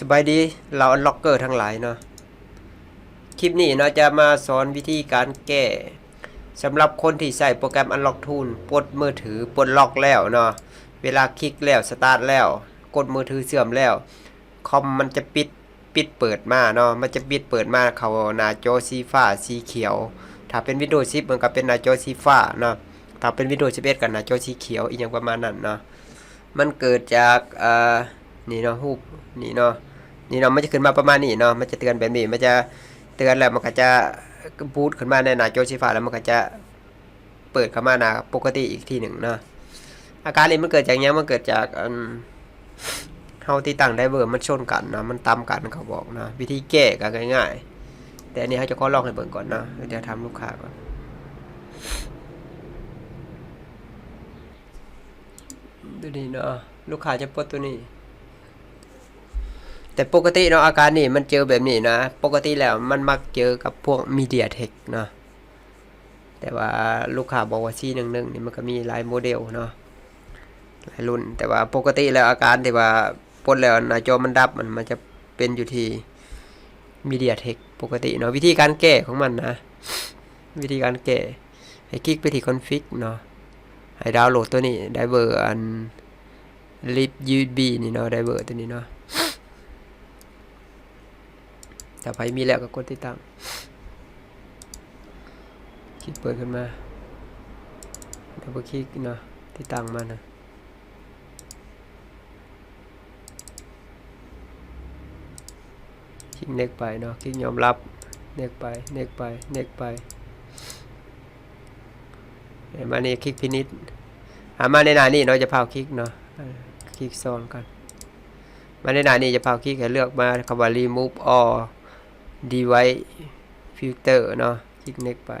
สบายดีเราอันล็อกเกอร์ทั้งหลายเนาะคลิปนี้เนาะจะมาสอนวิธีการแก้สำหรับคนที่ใส่โปรแกรม Unlock Tool ปลดมือถือปลดล็อกแล้วเนาะเวลาคลิกแล้วสตาร์ทแล้ว กดมือถือเสื่อมแล้วคอมมันจะปิดปิดเปิดมาเนาะมันจะปิดเปิดมาเขาหน้าจอสีฟ้าสีเขียว ถ้าเป็น Windows 10 มันก็เป็นหน้าจอสีฟ้าเนาะถ้าเป็น Windows 11ก็หน้าจอสีเขียวอีกอย่างประมาณนั้นเนาะมันเกิดจากเอ่อ นี่เนาะรูปนี่เนาะนี่เนาะมันจะขึ้นมาประมาณนี้เนาะมันจะเตือนแบบนี้มันจะเตือนแล้วมันก็จะบูตขึ้นมาในหน้าจอสีฟ้าแล้วมันก็จะเปิดเข้ามาหน้าปกติอีกทีหนึ่งเนาะอาการนี้มันเกิดจากหยังมันเกิดจากอันเฮาที่ตั้งไดเวอร์มันชนกันเนาะมันต่ำกันเขาบอกนะวิธีแก้ก็ง่ายๆ แต่อันนี้เขาจะขอลองให้เบิ่งก่อนเนาะเดี๋ยวทำลูกค้าก่อนดูนี่เนาะลูกค้าจะปลดตัวนี้ แต่ปกติเนาะอาการนี่มันเจอแบบนี้นะ ปกติแล้วมันมักเจอกับพวกมีเดียเทคเนาะแต่ว่าลูกค้าบอกว่าซีหนึ่งหนึ่งนี่มันก็มีหลายโมเดลเนาะหลายรุ่น แต่ว่าปกติแล้วอาการที่ว่าปลดแล้วหน้าจอมันดับมันมันจะเป็นอยู่ที่มีเดียเทคปกติเนาะวิธีการแก้ของมันนะ วิธีการแก้ให้คลิกไปที่คอนฟิกเนาะให้ดาวน์โหลดตัวนี้ไดเวอร์อัน lib usb นี่เนาะไดเวอร์ตัวนี้เนาะ ถ้าไฟมีแล้วก็กดติดตั้งคลิกเปิดขึ้นมาดับเบิลคลิกเนาะติดตั้งมานะคลิกเน็กไปเนาะคลิกยอมรับเน็กไปเน็กไปเน็กไปมานี่คลิกพินิษหามาในหน้านี่เนาะจะพาคลิกเนาะคลิกซ้อนกันมาในหน้านี่จะพาคลิกให้เลือกมาคำว่า remove all device filter เนาะคลิก next ไป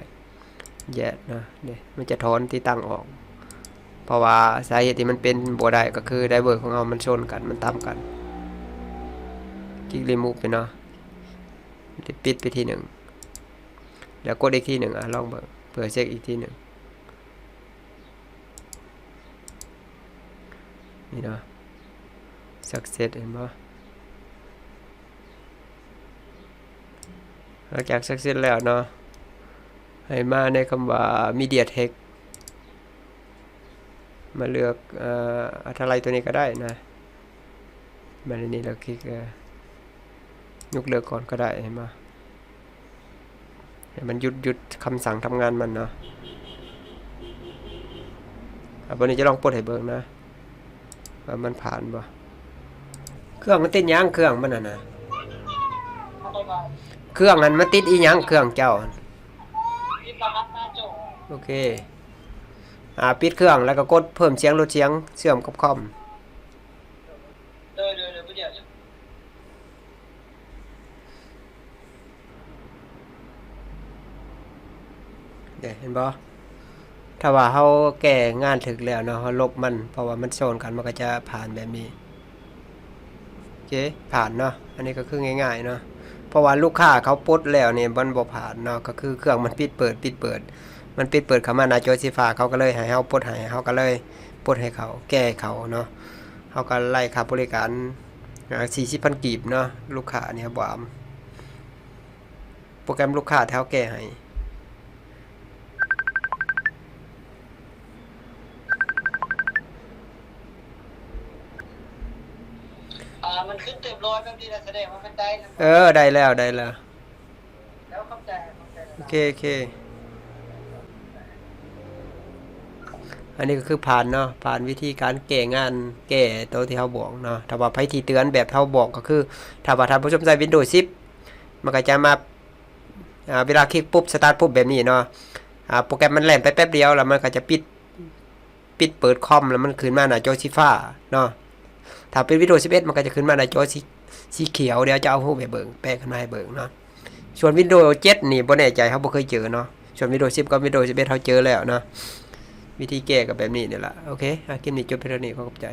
แยกเนาะเนี่ยมันจะถอนที่ตั้งออก เพราะว่าสาเหตุที่มันเป็นบ่ได้ก็คือไดเวอร์ของเรามันชนกันมันตามกัน คลิก remove ไปเนาะปิดไปทีหนึ่งแล้วกดอีกทีหนึ่งอะลองเบิ่งเผื่อเช็คอีกทีหนึ่งนี่เนาะ success เห็นปะ หลังจากสักเสร็จแล้วเนาะให้มาในคำว่า media text มาเลือกอะไรตัวนี้ก็ได้นะมาในนี้เราคลิกยกเลิกก่อนก็ได้เห็นไหมให้มันหยุดหยุดคำสั่งทำงานมันเนาะวันนี้จะลองปลดให้เบิ่งนะว่ามันผ่านบ่เครื่องมันติดยางเครื่องมันน่ะนะ เครื่องนั้นมันติดอีหยังเครื่องเจ้า โอเค อ่าปิดเครื่องแล้วก็กดเพิ่มเสียงลดเสียงเชื่อมกับคอมเดี๋ยวเห็นบ่ถ้าว่าเฮาแก้งานถึกแล้วเนาะเฮาลบมันเพราะว่ามันโซนกันมันก็จะผ่านแบบนี้โอเคผ่านเนาะอันนี้ก็คือง่ายๆเนาะ เพราะว่าลูกค้าเขาปดแล้วเนี่ยมันบ่ผ่านเนาะก็คือเครื่องมันปิดเปิดปิดเปิด มันปิดเปิดเข้ามานาโจอสีฟ้าเขาก็เลยให้เฮาปดให้เฮาก็เลยปดให้เขาแก้เขาเนาะเฮาก็ไล่ค่าบริการสี่สิบพันกีบเนาะลูกค้าเนี่ยบวมโปรแกรมลูกค้าที่เฮาแก้ให้ มันขึ้นเต็มร้อยแบบนี้นะแสดงว่ามันได้แล้วเออ ได้แล้วได้แล้ว แล้วเข้าใจเข้าใจโอเคโอเค อันนี้ก็คือผ่านเนาะ ผ่านวิธีการแก้งานแก้ตัวที่เขาบอกเนาะ ถ้าว่าไพ่ที่เตือนแบบเขาบอกก็คือ ถ้าว่าท่านผู้ชมใช้ Windows 10 มันก็จะมาอ่าเวลาคลิกปุ๊บ สตาร์ทปุ๊บแบบนี้เนาะอ่าโปรแกรมมันแล่นไปแป๊บเดียวแล้วมันก็จะปิด ปิดเปิดคอมแล้วมันขึ้นมาหน้าจอสีฟ้าเนาะ ถ้าเป็นวิดีโอ11มันก็จะขึ้นมาในจอสีสีเขียวเดี๋ยวจะเอาหูไปเบิ่งแปะขึ้นมาให้เบิ่งเนาะส่วนวิดีโอ7นี่บ่แน่ใจเขาบ่เคยเจอเนาะส่วนวิดีโอ10กับ Windows 11เขาเจอแล้วเนาะวิธีแก้ก็แบบนี้นี่แหละโอเคคลิปนี้จบเพียงเท่านี้ขอขอบใจ